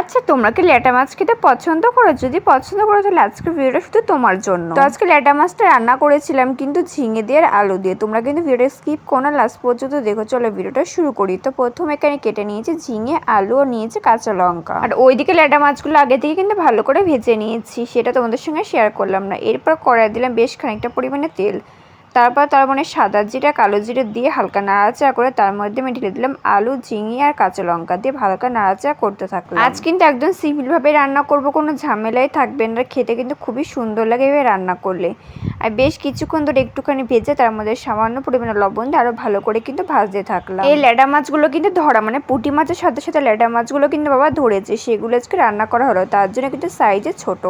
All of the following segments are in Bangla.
আচ্ছা তোমরা কি ল্যাটা মাছ খেতে পছন্দ করো? যদি পছন্দ করো, তাহলে আজকের ভিডিওটা শুধু তোমার জন্য। তো আজকে ল্যাটা মাছটা রান্না করেছিলাম কিন্তু ঝিঙে দিয়ে আর আলু দিয়ে। তোমরা কিন্তু ভিডিওটা স্কিপ করো না লাস্ট পর্যন্ত দেখো। চলো ভিডিওটা শুরু করি। তো প্রথমে এখানে কেটে নিয়েছি ঝিঙে, আলু আর নিয়েছি কাঁচা লঙ্কা। আর ওইদিকে ল্যাটা মাছগুলো আগে থেকে কিন্তু ভালো করে ভেজে নিয়েছি। সেটা তোমাদের সঙ্গে শেয়ার করলাম না। এরপর কড়াই দিলাম বেশ খানিকটা পরিমাণে তেল। তারপর তার মানে সাদা জিরা কালো জিরে দিয়ে হালকা নাড়াচাড়া করে তার মধ্যে আমি ঢেলে দিলাম আলু ঝিঙে আর কাঁচা লঙ্কা দিয়ে হালকা নাড়াচাড়া করতে থাকলাম। আজ কিন্তু একদম সিম্পলভাবে রান্না করব কোনো ঝামেলাই থাকবে না। খেতে কিন্তু খুবই সুন্দর লাগে এভাবে রান্না করলে। আর বেশ কিছুক্ষণ ধরে একটুখানি ভেজে তার মধ্যে সামান্য পরিমাণে লবণ দিয়ে আরও ভালো করে কিন্তু ভাজতে থাকলাম। এই ল্যাডা মাছগুলো কিন্তু ধরা মানে পুঁটি মাছের সাথে সাথে ল্যাডা মাছগুলো কিন্তু বাবা ধরেছে সেগুলো আজকে রান্না করা হলো তার জন্য কিন্তু সাইজে ছোট।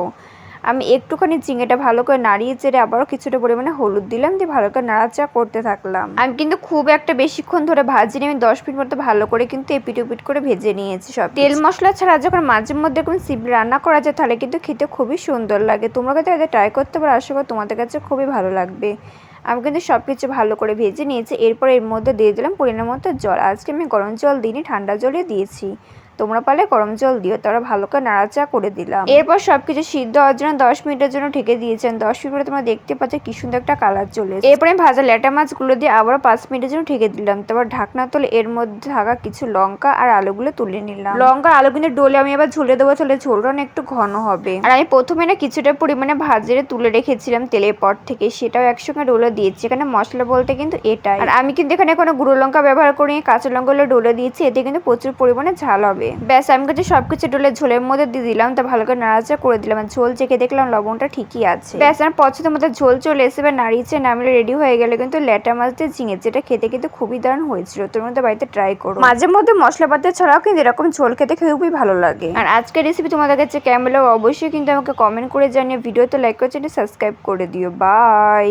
আমি একটুখানি চিংড়িটা ভালো করে নাড়িয়ে চেড়ে আবারও কিছুটা পরিমাণে হলুদ দিলাম, দিয়ে ভালো করে নাড়াচাড়া করতে থাকলাম। আমি কিন্তু খুব একটা বেশিক্ষণ ধরে ভাজিনি আমি দশ মিনিট মতো ভালো করে কিন্তু এপিট উপিট করে ভেজে নিয়েছি সব তেল মশলা ছাড়া যখন মাঝে মধ্যে কোনো সিপি রান্না করা যায়, তাহলে কিন্তু খেতে খুবই সুন্দর লাগে। তোমরা কিন্তু এটা ট্রাই করতে পারো, আশা করি তোমাদের কাছে খুবই ভালো লাগবে। আমি কিন্তু সব কিছু ভালো করে ভেজে নিয়েছি, এরপর এর মধ্যে দিয়ে দিলাম পরিমাণ মতো জল। আজকে আমি গরম জল দিইনি, ঠান্ডা জলই দিয়েছি। তোমরা পারলে গরম জল দিও, তারা ভালো করে নাড়াচাড়া করে দিলাম। এরপর সবকিছু সিদ্ধ হওয়ার জন্য দশ মিনিটের জন্য ঢেকে দিয়েছেন। দশ মিনিট পরে তোমরা দেখতে পাচ্ছ কি সুন্দর একটা কালার চলে। এরপরে আমি ভাজা ল্যাটা মাছগুলো দিয়ে আবার পাঁচ মিনিটের জন্য ঢেকে দিলাম। তারপর ঢাকনা তুলে এর মধ্যে থাকা কিছু লঙ্কা আর আলুগুলো তুলে নিলাম। লঙ্কা, আলু কিন্তু ডোলে আমি আবার ঝুলে দেবো, তাহলে ঝোলটা একটু ঘন হবে। আর আমি প্রথমে না কিছুটা পরিমাণে ভাজে তুলে রেখেছিলাম তেলের পর থেকে, সেটাও একসঙ্গে ডোলে দিয়েছি। এখানে মশলা বলতে কিন্তু এটাই। আর আমি কিন্তু এখানে কোনো গুঁড়ো লঙ্কা ব্যবহার করি কাঁচা লঙ্কাগুলো ডোলে দিয়েছি, এতে কিন্তু প্রচুর পরিমাণে ঝাল হবে। ব্যাস, আমি কিন্তু সবকিছু ডোলে ঝোলের মধ্যে দিয়ে দিলাম, তা ভালো করে নাড়াচাড়া করে দিলাম। ঝোল চেখে দেখলাম লবণটা ঠিকই আছে। ব্যাস, আমার পছন্দ মতো ঝোল চলে এসে এবার নাড়িয়েছে নামলে রেডি হয়ে গেলে কিন্তু ল্যাটা মাছ দিয়ে ঝিঙে, যেটা খেতে কিন্তু খুবই দারুণ হয়েছিল। তোর মধ্যে বাড়িতে ট্রাই করো। মাঝে মধ্যে মশলাপাতি ছাড়াও কিন্তু এরকম ঝোল খেতে খুবই ভালো লাগে। আর আজকের রেসিপি তোমাদের কাছে কেমন লাগল অবশ্যই কিন্তু আমাকে কমেন্ট করে জানিয়ে ভিডিওতে লাইক করে সাবস্ক্রাইব করে দিও। বাই